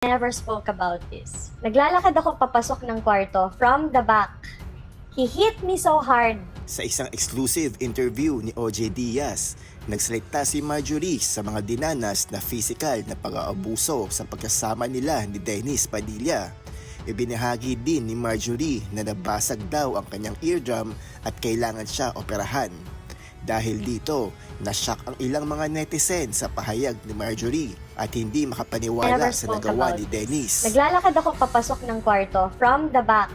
never spoke about this. Naglalakad ako papasok ng kwarto from the back. He hit me so hard. Sa isang exclusive interview ni OJ Diaz, nagsalita si Marjorie sa mga dinanas na physical na pag-aabuso sa pagkasama nila ni Dennis Padilla. Ibinahagi din ni Marjorie na nabasag daw ang kanyang eardrum at kailangan siya operahan. Dahil dito, nasyak ang ilang mga netizen sa pahayag ni Marjorie at hindi makapaniwala sa nagawa ni. Dennis. Naglalakad ako papasok ng kwarto from the back.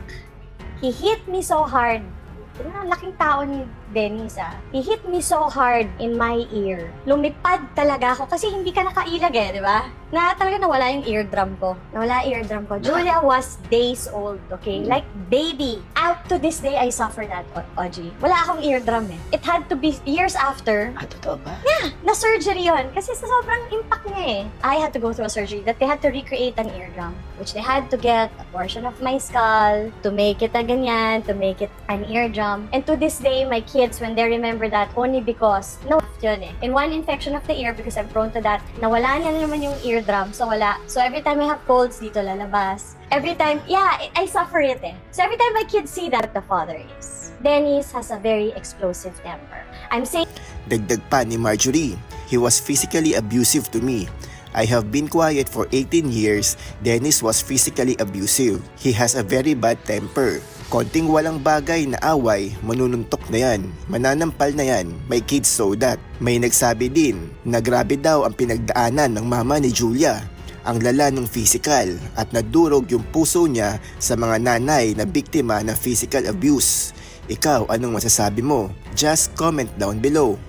He hit me so hard. Tingnan, laking tao ni Dennis ah. He hit me so hard in my ear. Lumipad talaga ako kasi hindi ka nakailag eh, di ba? Na talaga nawala yung eardrum ko. Nawala eardrum ko. Julia was days old, okay? Like baby. Out to this day, I suffer that, O- Oji. Wala akong eardrum eh. It had to be years after Ah, totoo ba? na surgery yon kasi sa sobrang impact niya eh. I had to go through a surgery that they had to recreate an eardrum which they had to get a portion of my skull to make it a ganyan, to make it an eardrum. And to this day, my kids, when they remember that, only because, no, yun eh. In one infection of the ear, because I'm prone to that, nawala na naman yung eardrum, so wala. So every time I have colds, dito lalabas. Every time, yeah, I suffer it eh. So every time my kids see that, the father is. Dennis has a very explosive temper. I'm saying Dagdag pa ni Marjorie, he was physically abusive to me. I have been quiet for 18 years, Dennis was physically abusive. He has a very bad temper. Konting walang bagay na away, manununtok na yan, mananampal na yan, may kids so that. May nagsabi din na grabe daw ang pinagdaanan ng mama ni Julia. Ang lala ng physical at nadurog yung puso niya sa mga nanay na biktima ng physical abuse. Ikaw, anong masasabi mo? Just comment down below.